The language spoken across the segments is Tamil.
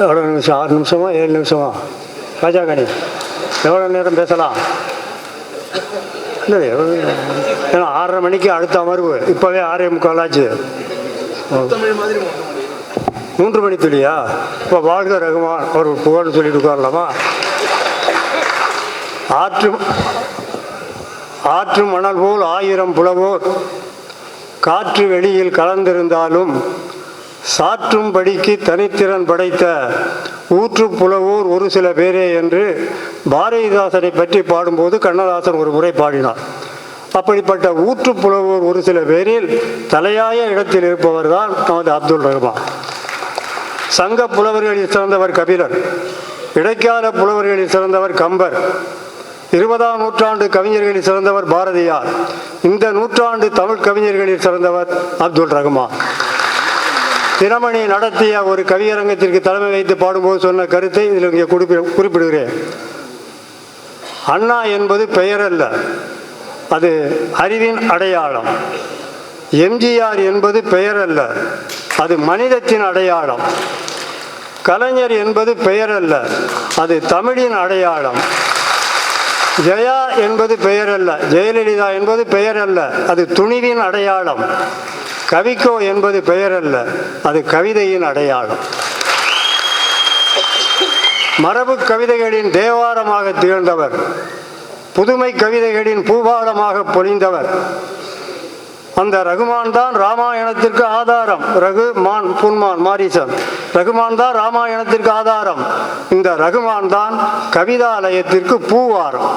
எவ்வளோ நிமிஷம் ஆறு நிமிஷமா ஏழு நிமிஷமா? ராஜா கணி எவ்வளோ நேரம் பேசலாம்? இல்லை ஏன்னா ஆறரை மணிக்கு அடுத்த அமர்வு. இப்போவே ஆறே முக்கால் ஆச்சு. மூன்று மணி துளியா? இப்போ வாழ்க ரகுமான் ஒரு புகழ் சொல்லிட்டு உட்காரலாமா? ஆற்று ஆற்று மணல் போல் ஆயிரம் புலவோர் காற்று வெளியில் கலந்திருந்தாலும் சாற்றும் படிக்கு தனித்திறன் படைத்த ஊற்று புலவோர் ஒரு சில பேரே என்று பாரதிதாசனை பற்றி பாடும்போது கண்ணதாசன் ஒரு முறை பாடினார். அப்படிப்பட்ட ஊற்று புலவோர் ஒரு சில பேரில் தலையாய இடத்தில் இருப்பவர்தான் நமது அப்துல் ரஹ்மான். சங்க புலவர்களில் சிறந்தவர் கபிலர் இடைக்கால புலவர்களில் சிறந்தவர் கம்பர் இருபதாம் நூற்றாண்டு கவிஞர்களில் சிறந்தவர் பாரதியார் இந்த நூற்றாண்டு தமிழ் கவிஞர்களில் சிறந்தவர் அப்துல் ரஹ்மான். தினமணி நடத்திய ஒரு கவியரங்கத்திற்கு தலைமை வைத்து பாடும்போது சொன்ன கருத்தை இதில் இங்கே குறிப்பி குறிப்பிடுகிறேன். அண்ணா என்பது பெயர் அல்ல அது அறிவின் அடையாளம். எம்ஜிஆர் என்பது பெயர் அல்ல அது மனிதத்தின் அடையாளம். கலைஞர் என்பது பெயர் அல்ல அது தமிழின் அடையாளம். ஜெயா என்பது பெயர் அல்ல ஜெயலலிதா என்பது பெயர் அல்ல அது துணிவின் அடையாளம். கவிக்கோ என்பது பெயர் அல்ல அது கவிதையின் அடையாளம். மரபு கவிதைகளின் தேவாரமாக திகழ்ந்தவர் புதுமை கவிதைகளின் பூபாலமாக பொழிந்தவர். அந்த ரகுமான் தான் ராமாயணத்திற்கு ஆதாரம். ரகு மான் புன்மான் மாரிசன். ரகுமான் தான் ராமாயணத்திற்கு ஆதாரம். இந்த ரகுமான் தான் கவிதாலயத்திற்கு பூவாரம்.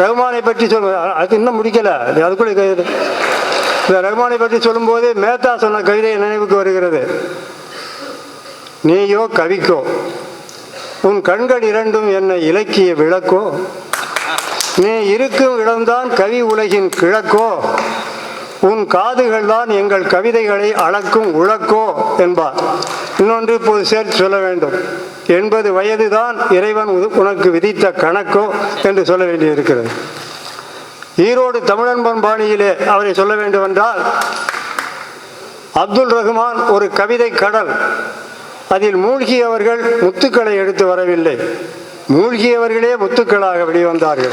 ரகுமானை பற்றி சொல்வது அது இன்னும் முடிக்கல. அது அதுக்குள்ளே இந்த ரகுமானை பற்றி சொல்லும்போது மேத்தா சொன்ன கவிதை நினைவுக்கு வருகிறது. நீயோ கவிக்கோ உன் கண்கள் இரண்டும் என்னை இலக்கிய விளக்கோ. நீ இருக்கும் இடம்தான் கவி உலகின் கிழக்கோ. உன் காதுகள் தான் எங்கள் கவிதைகளை அளக்கும் உழக்கோ என்பார். இன்னொன்று இப்போது சேர்த்து சொல்ல வேண்டும். எண்பது வயதுதான் இறைவன் உ- உனக்கு விதித்த கணக்கோ என்று சொல்ல வேண்டியிருக்கிறது. ஈரோடு தமிழன்பன் பாணியிலே அவரை சொல்ல வேண்டுமென்றால் அப்துல் ரஹ்மான் ஒரு கவிதை கடல். அதில் மூழ்கியவர்கள் முத்துக்களை எடுத்து வரவில்லை. மூழ்கியவர்களே முத்துக்களாக வெளிவந்தார்கள்.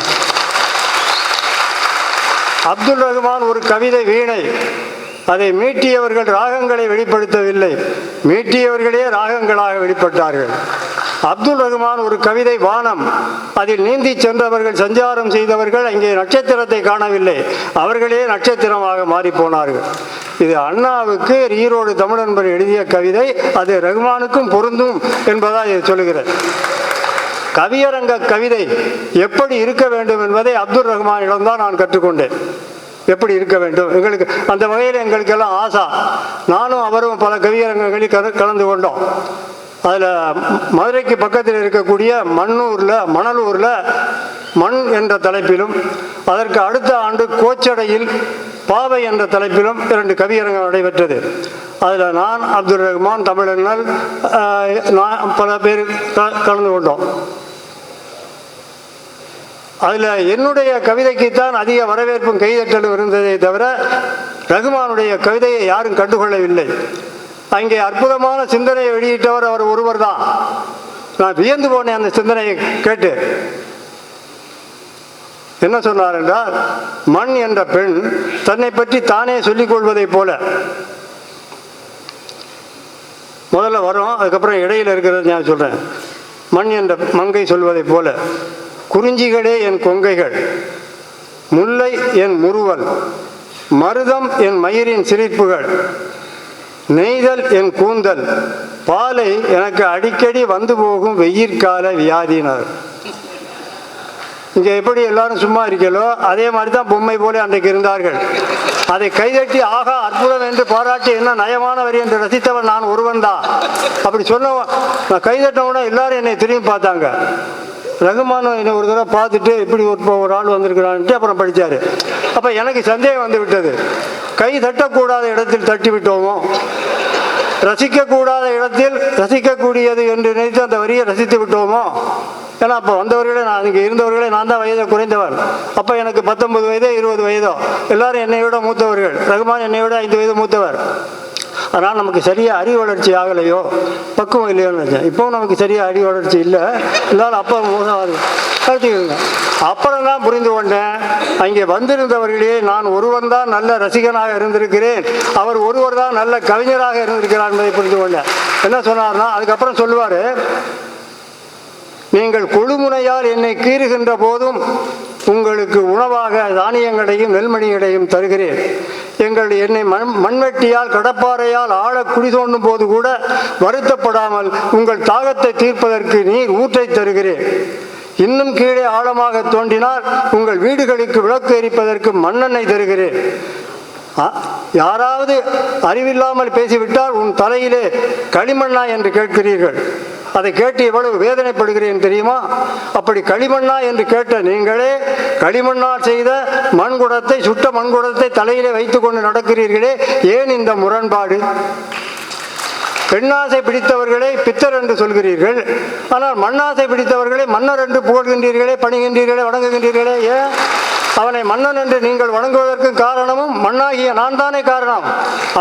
அப்துல் ரஹ்மான் ஒரு கவிதை வீணை. அதை மீட்டியவர்கள் ராகங்களை வெளிப்படுத்தவில்லை. மீட்டியவர்களே ராகங்களாக வெளிப்பட்டார்கள். அப்துல் ரஹ்மான் ஒரு கவிதை வானம். அதில் நீந்தி சென்றவர்கள் சஞ்சாரம் செய்தவர்கள் அங்கே நட்சத்திரத்தை காணவில்லை. அவர்களே நட்சத்திரமாக மாறி போனார்கள் இது அண்ணாவுக்கு ஈரோடு தமிழன்பர் எழுதிய கவிதை. அது ரஹ்மானுக்கும் பொருந்தும் என்பதாக இது சொல்லுகிறது. கவியரங்க கவிதை எப்படி இருக்க வேண்டும் என்பதை அப்துல் ரஹ்மானிடம்தான் நான் கற்றுக்கொண்டேன். எப்படி இருக்க வேண்டும்? எங்களுக்கு அந்த வகையில் எங்களுக்கெல்லாம் ஆசா. நானும் அவரும் பல கவியரங்கங்களில் கலந்து கொண்டோம். அதில் மதுரைக்கு பக்கத்தில் இருக்கக்கூடிய மண்ணூரில் மணலூரில் மண் என்ற தலைப்பிலும் அதற்கு அடுத்த ஆண்டு கோச்சடையில் பாவை என்ற தலைப்பிலும் இரண்டு கவியரங்கம் நடைபெற்றது. அதில் நான் அப்துல் ரஹ்மான் தமிழர்கள் நான் பல பேர் க- கலந்து கொண்டோம். அதில் என்னுடைய கவிதைக்குத்தான் அதிக வரவேற்பும் கைதட்டலும் இருந்ததே தவிர ரகுமானுடைய கவிதையை யாரும் கண்டுகொள்ளவில்லை. அங்கே அற்புதமான சிந்தனையை வெளியிட்டவர் அவர் ஒருவர் தான் நான் வியந்து போனேன் அந்த சிந்தனையை கேட்டு. என்ன சொன்னார் என்றால் மண் என்ற பெண் தன்னை பற்றி தானே சொல்லிக் கொள்வதைப் போல. முதல்ல வரும் அதுக்கப்புறம் இடையில இருக்கிறது நான் சொல்கிறேன் மண் என்ற மங்கை சொல்வதைப் போல குறிஞ்சிகளே என் கொங்கைகள் முல்லை என் முறுவல் மருதம் என் மயிரின் சிரிப்புகள் நெய்தல் என் கூந்தல். பாலை எனக்கு அடிக்கடி வந்து போகும் வெயிற்கால வியாதியினர். இங்கே எப்படி எல்லாரும் சும்மா இருக்கீங்களோ அதே மாதிரி தான் பொம்மை போல அன்றைக்கு இருந்தார்கள். அதை கைதட்டி ஆகா அற்புதம் என்று பாராட்டி என்ன நயமானவர் என்று ரசித்தவன் நான் ஒருவன் தான் அப்படி சொன்ன நான் கைதட்டவுடனே எல்லாரும் என்னை திரும்பி பார்த்தாங்க. ரகுமான் என்னை ஒரு தடவை பார்த்துட்டு இப்படி ஒரு ஒரு ஆள் வந்திருக்கிறான்ட்டு அப்புறம் படித்தார் அப்போ எனக்கு சந்தேகம் வந்து விட்டது. கை தட்டக்கூடாத இடத்தில் தட்டி விட்டோமோ? ரசிக்கக்கூடாத இடத்தில் ரசிக்கக்கூடியது என்று நினைத்து அந்த வரியை ரசித்து விட்டோமோ? ஏன்னா அப்போ வந்தவர்களே நான் இங்கே இருந்தவர்களே நான் தான் வயதை குறைந்தவர். அப்போ எனக்கு பத்தொன்பது வயதோ இருபது வயதோ? எல்லாரும் என்னை விட மூத்தவர்கள். ரகுமான் என்னை விட ஐந்து வயது மூத்தவர். ஆனால் நமக்கு சரியாக அறிவு வளர்ச்சி ஆகலையோ பக்குவம் இல்லையோன்னு நினச்சேன். இப்போவும் நமக்கு சரியாக அறிவு வளர்ச்சி இல்லை. இருந்தாலும் அப்போ மோசம் கருத்துக்கோங்க அப்புறம் தான் புரிந்து கொண்டேன். அங்கே வந்திருந்தவர்களே நான் ஒருவன் தான் நல்ல ரசிகனாக இருந்திருக்கிறேன். அவர் ஒருவர் தான் நல்ல கவிஞராக இருந்திருக்கிறார் என்பதை புரிந்து கொண்டேன். என்ன சொன்னார்னா அதுக்கப்புறம் சொல்லுவார் நீங்கள் கொழுமுனையால் என்னை கீறுகின்ற போதும் உங்களுக்கு உணவாக தானியங்களையும் நெல்மணிகளையும் தருகிறேன். எங்கள் என்னை மண் மண்வெட்டியால் கடப்பாறையால் ஆழ குடி தோண்டும் போது கூட வருத்தப்படாமல் உங்கள் தாகத்தை தீர்ப்பதற்கு நீர் ஊற்றை தருகிறேன். இன்னும் கீழே ஆழமாக தோண்டினால் உங்கள் வீடுகளுக்கு விளக்கு எரிப்பதற்கு மண்ணெண்ணெய் தருகிறேன். யாராவது அறிவில்லாமல் பேசிவிட்டால் உன் தலையிலே களிமண்ணா என்று கேட்கிறீர்கள். அதை கேட்டு எவ்வளவு வேதனைப்படுகிறேன் தெரியுமா? அப்படி களிமண்ணா என்று கேட்ட நீங்களே களிமண்ணால் செய்த மண்குடத்தை சுட்ட மண்குடத்தை தலையிலே வைத்துக்கொண்டு நடக்கிறீர்களே ஏன் இந்த முரண்பாடு? பெண்ணாசை பிடித்தவர்களை பித்தர் என்று சொல்கிறீர்கள். ஆனால் மண்ணாசை பிடித்தவர்களை மன்னர் என்று புகழ்கின்றீர்களே பணிகின்றீர்களே வணங்குகின்றீர்களே ஏன்? அவனை மன்னன் என்று நீங்கள் வணங்குவதற்கு காரணமும் மண்ணாகிய நான் தானே காரணம்.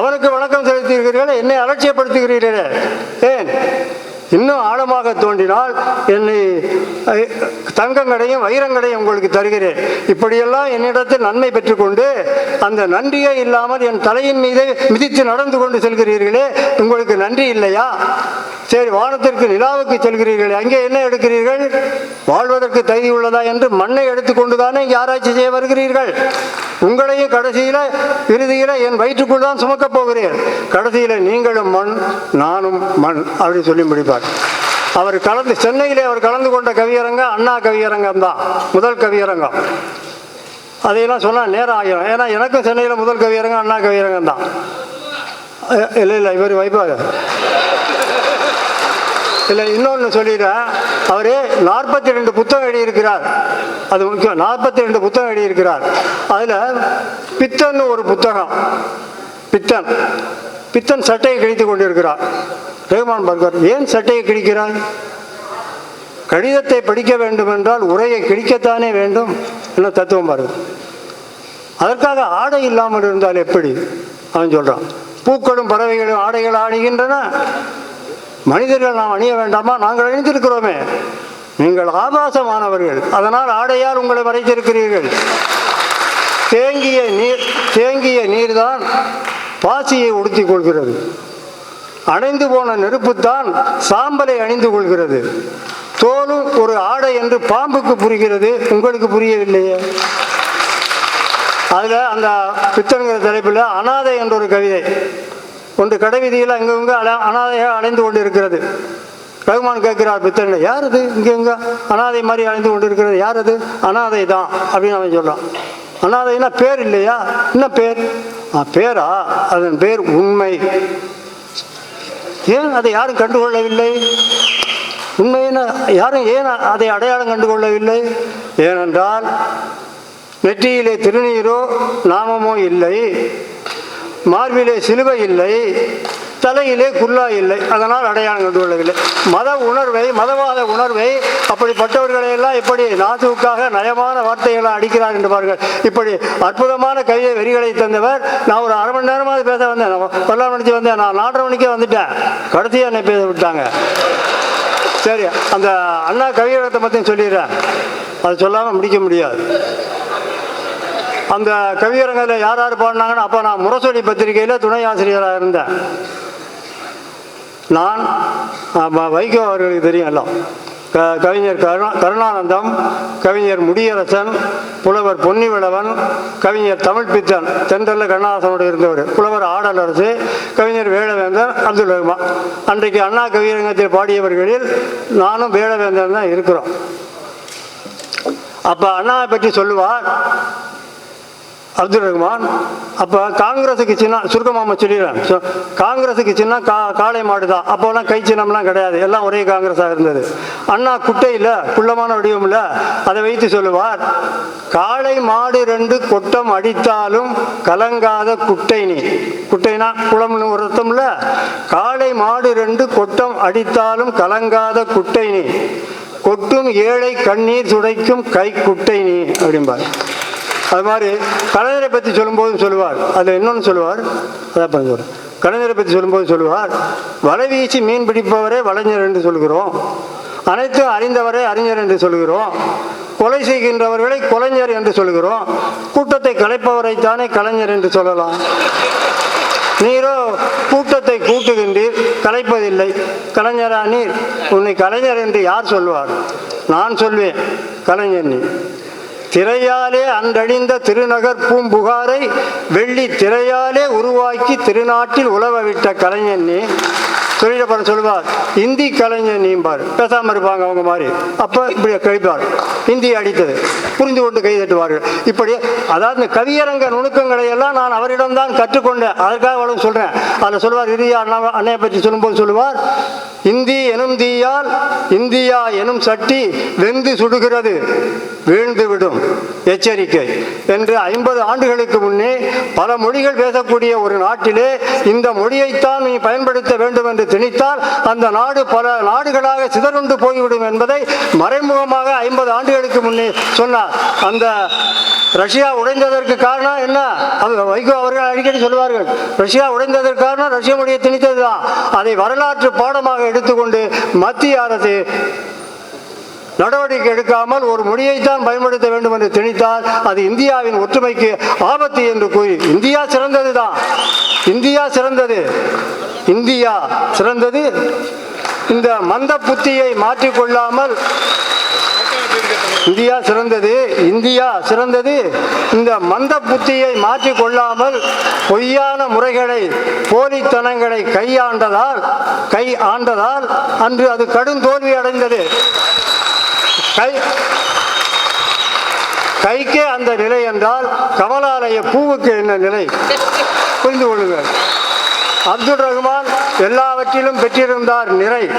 அவனுக்கு வணக்கம் செலுத்துகிறீர்களே என்னை அலட்சியப்படுத்துகிறீர்களே ஏன்? இன்னும் ஆழமாக தோண்டினால் என்னை தங்கங்களையும் வைரங்களையும் உங்களுக்கு தருகிறேன். இப்படியெல்லாம் என்னிடத்தில் நன்மை பெற்றுக்கொண்டு அந்த நன்றியே இல்லாமல் என் தலையின் மீது மிதித்து நடந்து கொண்டு செல்கிறீர்களே உங்களுக்கு நன்றி இல்லையா? சரி வானத்திற்கு நிலாவுக்கு செல்கிறீர்களே அங்கே என்ன எடுக்கிறீர்கள்? வாழ்வதற்கு தகுதி உள்ளதா என்று மண்ணை எடுத்துக்கொண்டு தானே இங்கே ஆராய்ச்சி செய்ய வருகிறீர்கள். உங்களையும் கடைசியில் இறுதியில் என் வயிற்றுக்குள் தான் சுமக்கப் போகிறேன். கடைசியில் நீங்களும் மண் நானும் மண் அப்படின்னு சொல்லி முடிப்பார். அவர் கலந்து சென்னையிலே அவர் கலந்து கொண்ட கவியரங்கம் அண்ணா கவியரங்கம் தான் முதல் கவியரங்கம். அதையெல்லாம் சொன்னால் நேரம் ஆகிடும் ஏன்னா எனக்கும் சென்னையில் முதல் கவியரங்கம் அண்ணா கவியரங்கம் தான். இல்லை இல்லை இவர் வைப்பார். இல்லை இன்னொன்று சொல்லிடுறேன். அவர் நாற்பத்தி ரெண்டு புத்தகம் எழுதியிருக்கிறார். அது முக்கியம். நாற்பத்தி ரெண்டு புத்தகம் எழுதியிருக்கிறார். அதில் பித்தன் ஒரு புத்தகம். பித்தன். பித்தன் சட்டையை கிழித்து கொண்டிருக்கிறார். ரகுமான் பர்கர் ஏன் சட்டையை கிழிக்கிறான் கடிதத்தை படிக்க வேண்டும் என்றால் உரையை கிழிக்கத்தானே வேண்டும்? என்ன தத்துவம் பாருங்க அதற்காக ஆடை இல்லாமல் இருந்தால் எப்படி? அவன் சொல்கிறான் பூக்களும் பறவைகளும் ஆடைகள் ஆடுகின்றன. மனிதர்கள் நாம் அணிய வேண்டாமா? நாங்கள் அணிந்திருக்கிறோமே. நீங்கள் ஆபாசமானவர்கள். அதனால் ஆடையால் உங்களை மறைத்திருக்கிறீர்கள். தேங்கிய நீர் தேங்கிய நீர்தான் பாசியை உடுத்திக் கொள்கிறது. அணைந்து போன நெருப்புத்தான் சாம்பலை அணிந்து கொள்கிறது. தோலும் ஒரு ஆடை என்று பாம்புக்கு புரிகிறது. உங்களுக்கு புரியவில்லையே? அதில் அந்த பித்தன்கிற தலைப்பில் அனாதை என்ற ஒரு கவிதை. ஒன்று கடைவீதியில் அங்கங்க அல அனாதையாக அடைந்து கொண்டு இருக்கிறது ரகுமான் கேட்கிறார் பித்தன் யார் அது? இங்கங்க அனாதை மாதிரி அலைந்து கொண்டு இருக்கிறது யார் அது? அனாதை தான் அப்படின்னு அவன் சொல்கிறான் அனாதைன்னா பேர் இல்லையா? என்ன பேர்? ஆ பேரா? அதன் பேர் உண்மை. ஏன் அதை யாரும் கண்டுகொள்ளவில்லை? உண்மையின யாரும் ஏன் அதை அடையாளம் கண்டுகொள்ளவில்லை? ஏனென்றால் நெற்றியிலே திருநீரோ நாமமோ இல்லை. மார்பிலே சிலுவை இல்லை. தலையிலே குல்லா இல்லை. அதனால் அடையாளம் கண்டு கொள்ளவில்லை மத உணர்வை மதவாத உணர்வை அப்படிப்பட்டவர்களை எல்லாம் எப்படி நாசுக்காக நயமான வார்த்தைகளை அடிக்கிறார் என்று பாருங்கள். இப்படி அற்புதமான கையை வெறிகளை தந்தவர். நான் ஒரு அரை மணி நேரமாவது பேச வந்தேன். நான் பல்லாறு மணிக்கு வந்தேன். நான் நாலரை மணிக்கே வந்துட்டேன். கடைசியாக என்னை பேச விட்டாங்க. சரி அந்த அண்ணா கவியகத்தை பற்றியும் சொல்லிடுறேன். அது சொல்லாமல் முடிக்க முடியாது. அந்த கவியரங்கில் யார் யார் பாடினாங்கன்னு அப்போ நான் முரசொலி பத்திரிகையில் துணை ஆசிரியராக இருந்தேன். நான் வைகோ அவர்களுக்கு தெரியும் எல்லாம் க கவிஞர் கருணா கருணானந்தம் கவிஞர் முடியரசன் புலவர் பொன்னிவிளவன் கவிஞர் தமிழ் பித்தன் தென்றல்ல கண்ணாசனோடு இருந்தவர் புலவர் ஆடலரசு கவிஞர் வேளவேந்தன் அப்துல் ரஹ்மான். அன்றைக்கு அண்ணா கவியரங்கத்தில் பாடியவர்களில் நானும் வேடவேந்தன் தான் இருக்கிறோம். அப்போ அண்ணாவை பற்றி சொல்லுவார் அப்துல் ரஹ்மான் அப்போ காங்கிரஸுக்கு சின்ன சுருக்கமாக சொல்லிடுறேன் ஸோ காங்கிரஸுக்கு சின்ன கா காளை மாடு தான் அப்போல்லாம் கை சின்னம்லாம் கிடையாது. எல்லாம் ஒரே காங்கிரஸாக இருந்தது. அண்ணா குட்டையில் குள்ளமான வடிவம் இல்லை அதை வைத்து சொல்லுவார் காளை மாடு ரெண்டு கொட்டம் அடித்தாலும் கலங்காத குட்டை நீ. குட்டைனா குளம்னு ஒரு அர்த்தம்ல காளை மாடு ரெண்டு கொட்டம் அடித்தாலும் கலங்காத குட்டை நீ. கொட்டும் ஏழை கண்ணீர் துடைக்கும் கை குட்டை நீ அப்படிம்பார். அது மாதிரி கலைஞரை பற்றி சொல்லும்போது சொல்லுவார். அதில் இன்னொன்று சொல்லுவார். அதான் பண்ண சொல்கிறேன் கலைஞரை பற்றி சொல்லும்போது சொல்லுவார் வலை வீசி மீன் பிடிப்பவரே வலைஞர் என்று சொல்கிறோம். அனைத்தும் அறிந்தவரே அறிஞர் என்று சொல்கிறோம். கொலை செய்கின்றவர்களை கொலைஞர் என்று சொல்கிறோம். கூட்டத்தை கலைப்பவரைத்தானே கலைஞர் என்று சொல்லலாம். நீரோ கூட்டத்தை கூட்டுகின்றீர் கலைப்பதில்லை. கலைஞரா நீர்? உன்னை கலைஞர் என்று யார் சொல்வார் நான் சொல்வேன் கலைஞர் நீ திரையாலே அன்றழிந்த திருநகர் பூம்புகாரை வெள்ளி திரையாலே உருவாக்கி திருநாட்டில் உழவ விட்ட கலைஞர் நீ தொழிலப்படம் சொல்வார் இந்தி கலைஞர் நீம்பார் பேசாமல் இருப்பாங்க அவங்க மாதிரி. அப்போ இப்படி கழிப்பார் இந்தி அடித்தது. புரிந்து கொண்டு கை தட்டுவார்கள். இப்படி அதாவது இந்த கவியரங்க நுணுக்கங்களை எல்லாம் நான் அவரிடம்தான் கற்றுக்கொண்டேன். அதற்காக அவ்வளவு சொல்கிறேன் அதில் சொல்வார் இறுதியா அண்ணா அன்னையை பற்றி சொல்லும்போது சொல்லுவார் இந்தி எனும் தீயால் இந்தியா எனும் சட்டி வெந்து சுடுகிறது வீழ்ந்துவிடும் எச்சரிக்கை. என்று ஐம்பது ஆண்டுகளுக்கு முன்னே பல மொழிகள் பேசக்கூடிய ஒரு நாட்டிலே இந்த மொழியைத்தான் நீ பயன்படுத்த வேண்டும் என்று திணித்தால் அந்த நாடு பல நாடுகளாக சிதறுண்டு போய்விடும் என்பதை மறைமுகமாக ஐம்பது ஆண்டுகளுக்கு முன்னே சொன்னார். அந்த ரஷ்யா உடைந்ததற்கு காரணம் என்ன? வைகோ அவர்கள் அடிக்கடி சொல்வார்கள் ரஷ்யா உடைந்ததற்கு காரணம் ரஷ்ய மொழியை திணித்ததுதான் அதை வரலாற்று பாடமாக எடுத்துக்கொண்டு மத்திய அரசு நடவடிக்கை எடுக்காமல் ஒரு மொழியைத்தான் பயன்படுத்த வேண்டும் என்று திணித்தால் அது இந்தியாவின் ஒற்றுமைக்கு ஆபத்து என்று கூறி இந்தியா சிறந்தது தான். இந்தியா சிறந்தது. இந்தியா சிறந்தது. இந்த மந்த புத்தியை மாற்றிக்கொள்ளாமல் இந்தியா சிறந்தது இந்தியா சிறந்தது. இந்த மந்த புத்தியை மாற்றிக்கொள்ளாமல் பொய்யான முறைகளை போலித்தனங்களை கையாண்டதால் கை ஆண்டதால் அன்று அது கடும் தோல்வி அடைந்தது. கை கைக்கே அந்த நிலை என்றால் கமலாலய பூவுக்கு என்ன நிலை? புரிந்து கொள்ளுங்கள். அப்துல் ரஹ்மான் எல்லாவற்றிலும் பெற்றிருந்தார் நிறை.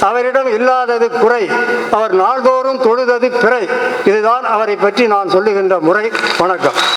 அவரிடம் இல்லாதது குறை. அவர் நாள்தோறும் தொழுதது பிறை. இதுதான் அவரை பற்றி நான் சொல்லுகின்ற முறை. வணக்கம்.